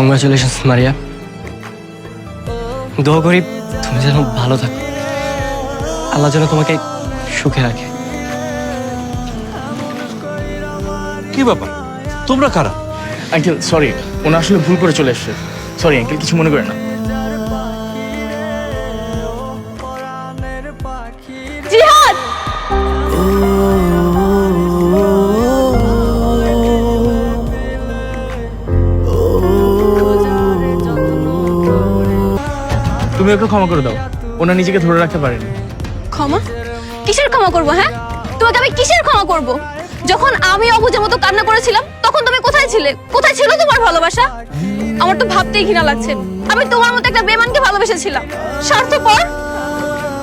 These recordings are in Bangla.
কংগ্রাচুলেশনস মারিয়া দোয়া করি তুমি যেন ভালো থাকো। আল্লাহ যেন তোমাকে সুখে রাখে। কি ব্যাপার? তোমরা কারা? আঙ্কেল সরি ওনার আসলে ভুল করে চলে এসছে। সরি আঙ্কেল কিছু মনে করে না। তুমি ওকে ক্ষমা করে দাও। ওনা নিজেকে ধরে রাখতে পারেনি। ক্ষমা? কিসের ক্ষমা করব হ্যাঁ? তোমাকে আমি কিসের ক্ষমা করব? যখন আমি অবুঝের মতো কান্না করেছিলাম তখন তুমি কোথায় ছিলে? কোথায় ছিল তোমার ভালোবাসা? আমার তো ভাবতেই ঘৃণা লাগছে। আমি তোমার মতো একটা বেমানকে ভালোবেসেছিলাম। স্বার্থপর?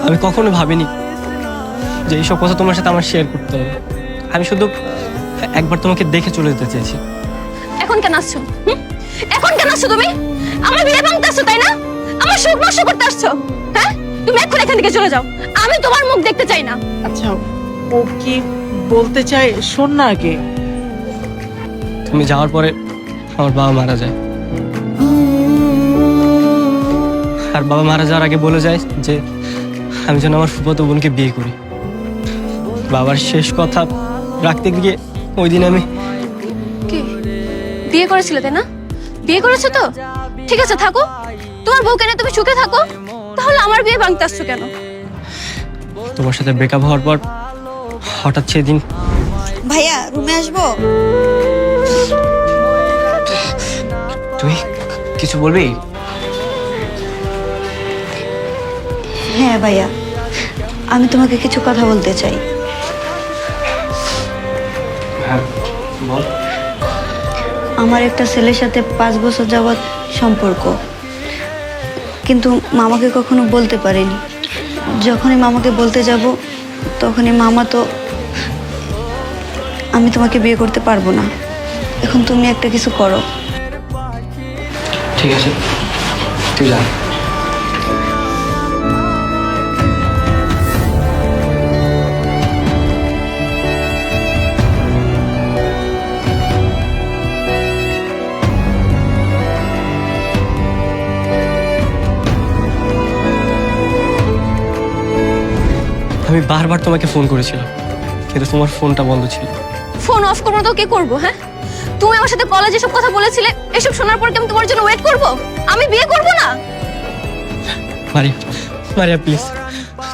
আমি কখনো ভাবিনি যে এইসব কথা তোমার সাথে আমার শেয়ার করতে হবে। আমি শুধু একবার তোমাকে দেখে চলে যেতে চেয়েছি। এখন কেন আসছো? হুম? এখন কেন আসছো তুমি? আমার বিয়ে ভাঙতে আসছো তাই না? আমার সুখ নষ্ট করতে আসছো? হ্যাঁ? তুমি এখন এখান থেকে চলে যাও। আমি তোমার মুখ দেখতে চাই না। আচ্ছা ও কি বলতে চায়? শোন না আগে। তুমি যাওয়ার পরে আমার বাবা মারা যায়। আর বাবা মারা যাওয়ার আগে বলে যায় যে আমি যেন আমার ফুফাতো বোনকে বিয়ে করি। বাবার শেষ কথা রাখতে গিয়ে ওই দিন আমি কি? বিয়ে করেছিলে তাই না? বিয়ে করেছ তো? ঠিক আছে থাকো। তোমার বউকে নিয়ে তুমি সুখে থাকো? তাহলে আমার বিয়ে ভাঙতে আসছো কেন? তোমার সাথে ব্রেকআপ হওয়ার পর হঠাৎ সেদিন ভাইয়া রুমে আসব? তুই কিছু বলবি? হ্যাঁ ভাইয়া আমি তোমাকে কিছু কথা বলতে চাই। হ্যাঁ বল। আমার একটা ছেলের সাথে পাঁচ বছর যাবৎ সম্পর্ক। কিন্তু মামাকে কখনো বলতে পারেনি। যখনই মামাকে বলতে যাব, তখনই মামা তো আমি তোমাকে বিয়ে করতে পারব না। এখন তুমি একটা কিছু করো। ঠিক আছে, তুই যা। আমি বারবার তোমাকে ফোন করেছিলাম কিন্তু তোমার ফোনটা বন্ধ ছিল। ফোন অফ করব তো কে করব হ্যাঁ? তুমি আমার সাথে কলেজে সব কথা বলেছিলে এসব শোনার পর কি আমি তোমার জন্য ওয়েট করব? আমি বিয়ে করব না? মারিয়া মারিয়া প্লিজ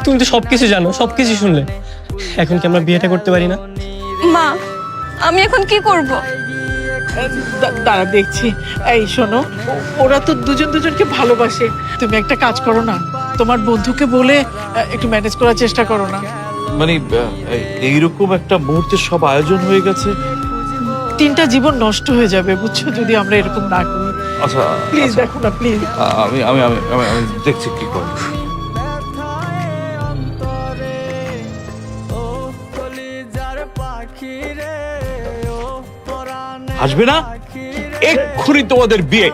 তুমি তো সবকিছু জানো সব কিছু শুনলে। এখন কি আমরা বিয়েটা করতে পারি না? মা আমি এখন কি করব? দাঁড়া দেখছি। এই শোনো ওরা তো দুজন দুজনকে ভালোবাসে। তুমি একটা কাজ করো না তোমার বন্ধুকে বলে একটু ম্যানেজ করার চেষ্টা করো না। মানে এই- এইরকম একটা মুহূর্তে সব আয়োজন হয়ে গেছে? তিনটা জীবন নষ্ট হয়ে যাবে বুঝছ? যদি আমরা এরকম না করি। আচ্ছা প্লিজ আচ্ছা, দেখো না প্লিজ আমি আমি আমি আমি- আমি দেখছি কি করি। আসবে না? এক্ষুনি তোমাদের বিয়ে।